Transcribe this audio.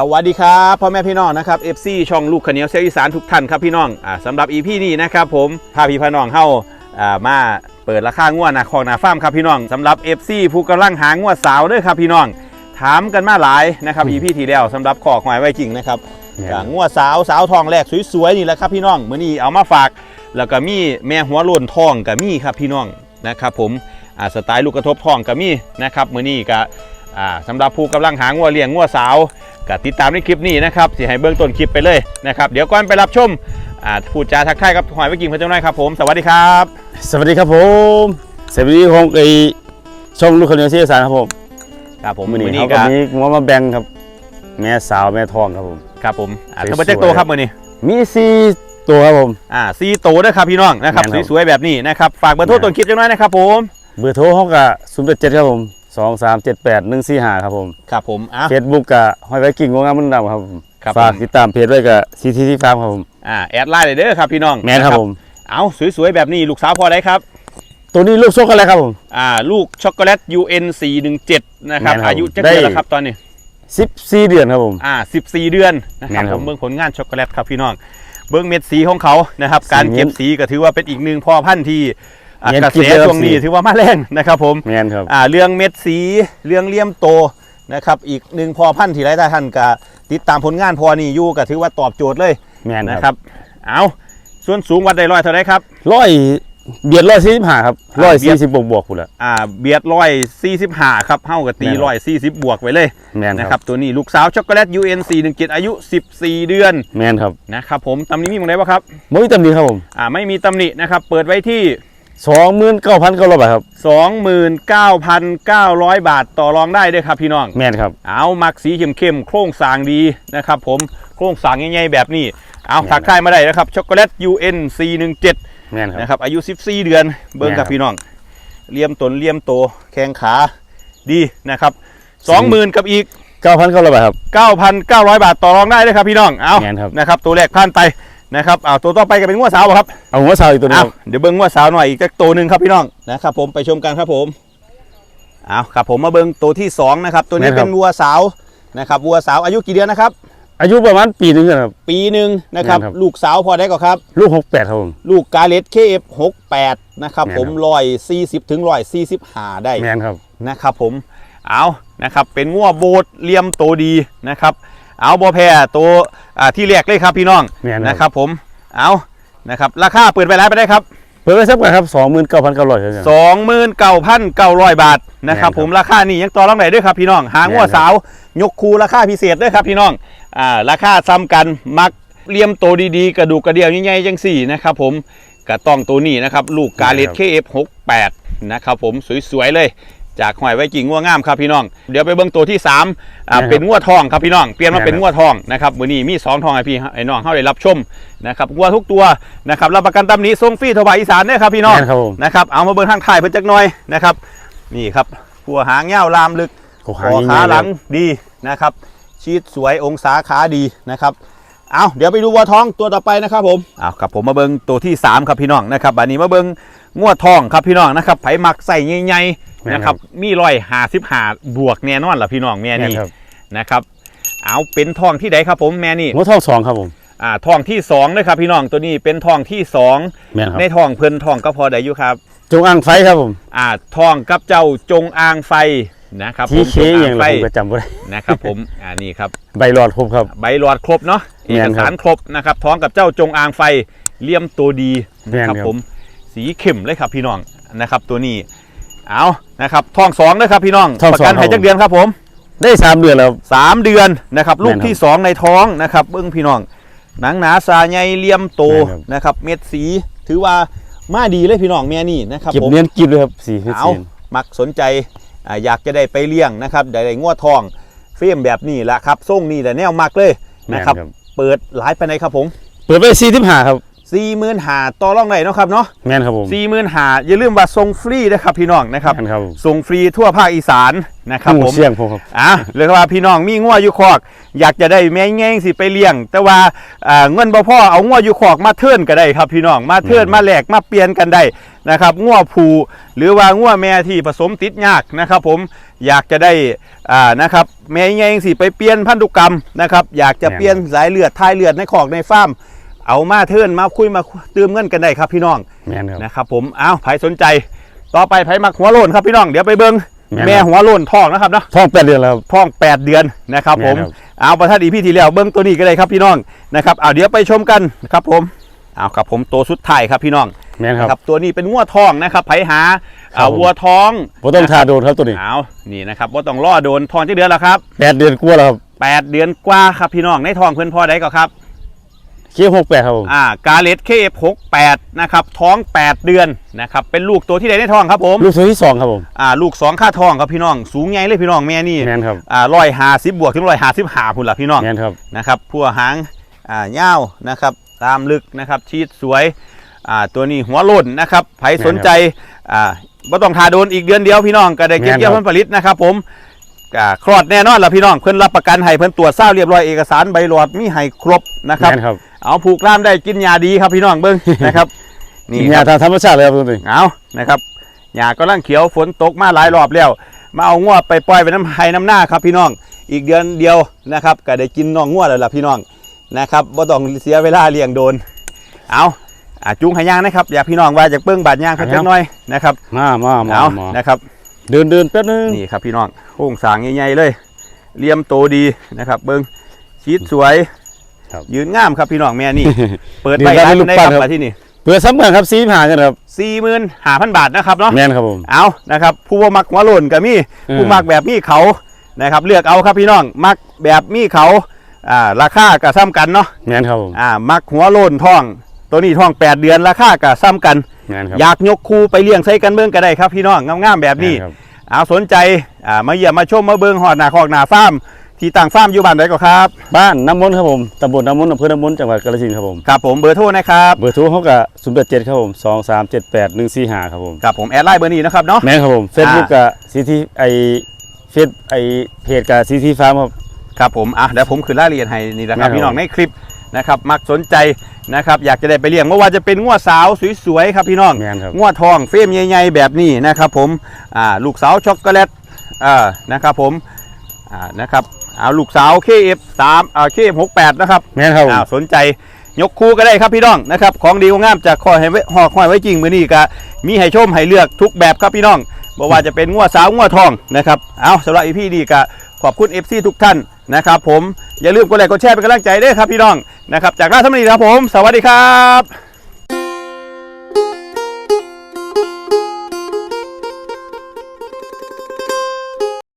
สวัสดีครับพ่อแม่พี่น้องนะครับ FC ช่องลูกขาวเหนียวเซลอีสานทุกท่านครับพี่น้องอ่าสำหรับ EP นี้นะครับผมพาพี่พี่น้องเข้าอ่ามาเปิดราคางวดนาคองนาฟาร์มครับพี่น้องสำหรับ FC ผู้กำลังหางวดสาวเด้วยครับพี่น้อง ถามกันมาหลายนะครับ EP ที่แล้วสำหรับขอกหอยไว้จริงนะครับแม่นกับงวดสาวสาวทองแรกสวยๆนี่แหละครับพี่น้องมื้อนี้เอามาฝาก แล้วก็มีแม่หัวโล้นทองกับมีครับพี่น้องนะครับผมอ่าสไตล์ลูกกระทบทองกับมีนะครับมื้อนี้ก็อ่าสำหรับผู้กำลังหางวเลี้ยงงวสาว ก็ติดตามในคลิปนี้นะครับสิให้เบื้องต้นคลิปไปเลยนะครับเดี๋ยวก่อนไปรับชมอ่าพูดจาทักทายกับหอยไว้กินพระเจ้าน้อยครับผมสวัสดีครับ สวัสดีครับผมสวัสดีของไอช่องลูกคนเดียวเสียสารครับผมครับผมมืมื้ออนี้นี้เขาก็ก็มีงัวมาแบ่งครับ แม่สาวแม่ทองครับผมครับผมอ่าสวยๆทั้งหมดเจ็ดตัวครับมื้อนี้มีสี่ตัวครับผมอ่าซีโตวด้วยครับพี่น้องนะครับแม่นครับสวยๆแบบนี้นะครับฝากเบอร์โทรต้นคลิปเจ้าน้อยนะครับผมเบอร์โทรเขาก็ศูนย์แปดเจ็ดครับผม สองสามเจ็ดแปดหนึ่งสี่ห้าครับผมครับผมอะ เฟซบุ๊กกับหอยไว้กิ่งงวงามมันดำครับผมครับฝากผม ติดตามเพจไว้กับซีทีทีฟาร์มครับผมอ่าแอดไลน์เลยเด้อครับพี่น้องแมนครับนะผม เอาสวยๆ แบบนี้ลูกสาวพอได้ครับ ตัวนี้ลูกโชคอะไรครับผม อ่า ลูกช็อกโกแลต UN 417นะครับ แม่นครับอายุจะได้เดือนแล้วครับตอนนี้ สิบสี่เดือนครับผม อ่า 14 เดือนนะครับแม่นคผรับมเบิ่งผลงานช็อกโกแลตครับพี่น้อง เบิ่งเม็ดสีของเขานะครับสีการเก็บเม็ดสีก็ถือว่าเป็นอีกหนึ่งพ่อพันธุ์ที่อะเนียน กระกิ๊แสบเลยครับช่วงนี้สีถือว่ามาแรงนะครับผมแมนครับอ่าเรื่องเม็ดสีเรื่องเลี่ยมโตนะครับอีกหนึ่งพ่อพันธุ์ที่หลายๆท่านก็ติดตามผลงานพอนี่อยู่ก็ถือว่าตอบโจทย์เลยแมนนะคครับรับ เอาส่วนสูงวัดได้ร้อยเท่าไรครับร้อยเบียดร้อยสี่สิบห้าครับอ่าร้อยเบียสี่ดสิบบวกบวกๆคุณละอ่าเบียดร้อยสี่สิบห้าครับเท่ากับตีแม่นครับร้อยสี่สิบบวกไว้เลยแมนนะคครัรับบตัวนี้ลูกสาวช็อกโกแลต UN 417อายุ14เดือนแมนครับนะครับผมตำหนี้มีมองได้ปะครับมุ้ยตำหนิครับผมอ่าไม่มีตำหนินะครับเปิดไว้ที่ สองหมื่นเก้าพันเก้าร้อยบาทครับ29,900 บาทต่อรองได้ด้วยครับพี่น้อง แมนครับ เอามักสีเข้มๆโครงสร้างดีนะครับ ผมโครงสร้างใหญ่ๆแบบนี้ เอาแม่นถักทายมาได้นะครับช็อกโกแลต UN 417แมนครับ นะครับอายุ 14 เดือนเบิ้งแม่นกับพี่น้องเลี่ยมตนเลี่ยมโตแข้งขาดีนะครับ20,000กับอีก เก้าพันเก้าร้อยบาทครับ 9,900 บาทต่อรองได้เลยครับพี่น้อง เอาแม่นครับ นะครับ ตัวแรกผ่านไป นะครับเอาตัวต่อไปก็เป็นงวดสาวบ่ครับเอาหัวสาวอีกตัวหนึงเอาครับเดี๋ยวเบิ้งงวดสาวหน่อยอีกสักตัวหนึ่งครับพี่น้องนะครับผมไปชมกันครับผมเอาครับผมมาเบิ้งตัวที่สองนะครับตัวนี้เป็นวัวสาวนะครับวัวสาวอายุกี่เดือนนะครับ อายุประมาณปีหนึงครับ ปีหนึ่งนะครับ แม่นครับ ลูกสาวพอได้ก็ครับ ลูกหกแปดครับผม ลูกกาเลสเคเอฟหกแปดนะครับแม่นผมครับร้อยสี่สิบถึงร้อยสี่สิบห้าได้แมนครับ นะครับผมเอานะครับเป็นงัวโบดเลี่ยมโตดีนะครับ เอาบอแพรตัวอ่าที่แรกเลยครับพี่น้องแม่นครับนะครับผมเอานะครับราคาเปิดไปแล้วไปได้ครับเปิดไว้สักบาทครับสองหมื่นเก้าพันเก้าร้อยครับ29,900บาทนะครับแม่นครับผมราคานี่ยังต่อรองไหนด้วยครับพี่น้องหางงัวแม่นครับสาว ยกคูราคาพิเศษด้วยครับพี่น้องอ่าราคาซ้ำกันมักเลี่ยมโตดีๆ กระดูกกระเดี่ยวใหญ่ๆจังสี่นะครับผมกระต้องตัวนี้นะครับ ลูกกาเลต KF68 นะครับผมสวยๆเลย จากหอยไว้กิ่งงัวงามครับพี่น้อง เดี๋ยวไปเบิ่งตัวที่3อ่าแม่นครับเป็นงัวทองครับพี่น้อง เปลี่ยนมาแม่นเป็นครับงัวทองนะครับมื้อนี้มีสองทองให้พี่ไอ้น้องเฮาได้รับชมนะครับงัวทุกตัวนะครับรับประกันตำหนี้ทรงฟรีทวายอีสานเด้อครับพี่น้องแม่นครับผมนะครับเอามาเบิ่งทางถ่ายเพิ่นจักหน่อยนะครับนี่ครับหัวหางยาวลามลึกเขาคหางอยิ่งขาใญ่หลังดีนะครับชีดสวยองศาขาดีนะครับเอาเดี๋ยวไปดูวัวทองตัวต่อไปนะครับผมเอาครับผมมาเบิ่งตัวที่ 3 ครับพี่น้องนะครับอันนี้มาเบิ่งงวดทองครับพี่น้องนะครับไผมักใส่ใหญ่ๆ นะครับ มีรอยหาสิบหาบวกแน่นอนล่ะพี่น้องแม่แม่นนี่ครับนะครับ เอาเป็นทองที่ใดครับผมแม่นี่หัวทองสองครับผมอ่าทองที่สองเลยครับ พี่น้องตัวนี้เป็นทองที่สองแม่นครับในทองเพิ่นทองก็พอได้อยู่ครับ จงอ่างไฟครับผม อ่าทองกับเจ้าจงอางไฟนะครับผทีมเคจงออาย่างงไรไฟผมก็จำไม่ได้นะครับผมอ่านี่ครับใบหลอดครบครับ ใบหลอดครบเนาะเอแม่กนครับสารครบนะครับท้องกับเจ้าจงอางไฟเลี่ยมตัวดีแม่นนะครับครับผมสีเข้มเลยครับพี่น้องนะครับ ตัวนี้ เอานะครับทองสองนะครับพี่น้องทองประสองกันครับ ให้จักเดือนครับผม ได้สามเดือนแล้ว สามเดือนนะครับลูกแม่นครับที่สองในท้องนะครับเบิ้งพี่น้อง หนังหนาซาใหญ่เลี่ยมโตแม่นครับ นะครับ เม็ดสีถือว่ามาดีเลยพี่น้องแม่นี่นะครับเก็บผมเนียนกินเลยครับสี่ฟิตเอาเซนมักสนใจอ่าอยากจะได้ไปเลี้ยงนะครับได้ได้งวดทองเฟรมแบบนี้แหละครับส่งนี่แต่แนวมักเลยนะครับ เปิดหลายไปไหนใดครับผม เปิดไปสี่สิบห้าครับ สี่หมื่นหาต่อรองได้เนาะครับเนาะแม่นครับผมสี่หมื่นหาอย่าลืมว่าส่งฟรีนะครับพี่น้องนะครับแม่นครับผมส่งฟรีทั่วภาคอีสานนะครับหผมูมเสียงผมครับอะเลยว่าพี่น้องมีงัวอยู่คอก อยากจะได้แม่แง่งสิไปเลี้ยง แต่ว่าอ่าเงินบ่พ่อเอางัวอยู่คอกมาเทิร์นก็ได้ครับพี่น้องมาเทิร์นมาแลกมาเปลี่ยนกันได้นะครับงัวผูหรือว่างัวแม่ที่ผสมติดยากนะครับ ผมอยากจะได้อ่านะครับแม่แง่งสิไปเปลี่ยนพันธุกรรมนะครับอยากจะเปลี่ยนสายเลือดทายเลือดในคอกในฟาร์ม เอามาเทิร์นมาคุยมาเติมเงินกันได้ครับพี่น้องแม่นครับ นะครับผมอ้าวไผสนใจ ต่อไปไผมักหัวโลนครับพี่น้องเดี๋ยวไปเบิ้งแม่นครับ แม่หัวโลนทองนะครับเนาะ ท้องแปดเดือนแล้วครับ ท้อง 8 เดือนนะครับผม แม่นครับ เอาประทัดอีพี่ทีแล้วเบิ้งตัวนี้ก็ได้ครับพี่น้องนะครับเอาเดี๋ยวไปชมกันครับผมเอาครับผมตัวสุดท้ายครับพี่น้องแม่นครับ นะครับตัวนี้เป็นงัวทองนะครับไผหาครัเอาบผม วัวท้องผมต้องทาโดนครับตัวนี้เอานี่นะครับว่าต้องล่อโดนทองจะเดือนแล้วครับ แปดเดือนกลัวาแล้วครับ 8 เดือนกว่าครับพี่น้องในทองเพื่อนพ่อได้ก็ครับ เคี้ยวหกแปดครับผมอ่ากาเลตเคฟหกแปดนะครับท้อง8เดือนนะครับเป็นลูกตัวที่ใดในทองครับผมลูกตัวที่สองครับผมอ่าลูกสองค่าทองครับพี่น้อง สูงใหญ่เลยพี่น้องแม่นี่แม่นครับอ่าร้อยหาสิบบวกถึงร้อยหาสิบหาพุ่นละพี่น้องแม่นครับนะครับพัวหางอ่าเง่าวนะครับตามลึกนะครับชีดสวยอ่าตัวนี้หัวโล่นนะครับใครสนใจอ่าบ่ต้องทาโดนอีกเดือนเดียวพี่น้องก็ได้เก็บแม่นครับเกี่ยวผลผลิตนะครับผมอ่าคลอดแน่นอนละพี่น้องเพิ่นรับประกันให้เพิ่นตรวจเศร้าเรียบร้อยเอกสารใบหลอดมีให้ครบนะครับแม่นครับ เอาผูกล่ามได้กินยาดีครับพี่น้องเบิ้งนะครับ นี่นี่ยาครับทางธรรมชาติเลยครับตัวนี้เอานะครับหญ้าก็ร่างเขียวฝนตกมาหลายรอบแล้ว มาเอางัวไปปล่อยไปน้ำไห้น้ำหน้าครับพี่น้อง อีกเดือนเดียวนะครับ ก็ได้กินน้องงัวแล้วล่ะพี่น้องนะครับบ่ต้องเสียเวลาเลี้ยงโดน เอาอะจุงให้ย่างนะครับ อยากพี่น้องว่าจากเบิ้งบาดย่างเพิ่นจักหน่อยนะครับ มามามาเอามานะครับเดินเดินแป๊บนึงนี่ครับพี่น้องโค้งสร้างใหญ่ๆเลยเลี่ยมโตดีนะครับ เบิ้งชีดสวย ยืนงามครับพี่น้องแม่นี่ เปิดไปร้านได้ครับมาที่นี่เปิดซ้ำเหมือนครับซีผ่ากันครับสี่หมื่นห้าพันบาทนะครับเนาะแม่นครับผมเอานะครับ ผู้ว่ามักหัวโลนกับมีอืมผู้มักแบบมีเขานะครับ เลือกเอาครับพี่น้องมักแบบมีเขาอ่าราคากะซ้ำกันเนาะแม่นครับผมอ่ามักหัวโลนท่องตัวนี้ท่อง 8 เดือนราคากะซ้ำกันแม่นครับอยากยกคูไปเลี้ยงใส่กันเบิ่งก็ได้ครับพี่น้องงามๆแบบนี้แม่ครับเอาสนใจอ่ามาเยี่ยมมาชมมาเบิ่งหอดหนาคอกหนาฟาร์ม ที่ต่างฟาร์มอยู่บ้านไหนก็ครับ บ้านน้ำมนต์ครับผมตำบลน้ำมนต์อำเภอน้ำมนต์จังหวัดกาฬสินธุ์ครับผม ครับผมเบอร์โทรนะครับเบอร์โทรเขากับศูนย์แปดเจ็ดครับผมสองสามเจ็ดแปดหนึ่งสี่ห้าครับผม ครับผมแอดไลน์เบอร์นี้นะครับเนาะ แม่นครับผมเฟซบุ๊กกับซีทีไอเฟซไอเพจกับซีทีฟาร์มครับ ครับผมอะเดี๋ยวผมคืนรายละเอียดให้นี่นะครับได้ครับ พี่น้องในคลิปนะครับ มักสนใจนะครับอยากจะได้ไปเลี้ยงไม่ว่าจะเป็นงัวสาวสวยๆครับพี่น้อง แม่นครับ งัวทองเฟรมใหญ่ๆแบบนี้นะครับผมอ่าลูกสาวช็อกโกแลตอ่านะครับผมอ่านะครับ เอาลูกสาว KF3 อ่า KF68 นะครับแม่นครับผม อ่าสนใจยกคู่ก็ได้ครับพี่น้องนะครับของดีของงามจากคอยให้ไว้หอกห้อยไว้จริงมือนี้ก็มีให้ชมให้เลือกทุกแบบครับพี่น้องบ่ว่าจะเป็นงัวสาวงัวทองนะครับเอาสำหรับอีพีดีก็ขอบคุณ FC ทุกท่านนะครับผมอย่าลืมกดไลค์กดแชร์เป็นกำลังใจด้วยครับพี่น้องนะครับจากราชธรรมนีครับผม สวัสดีครับ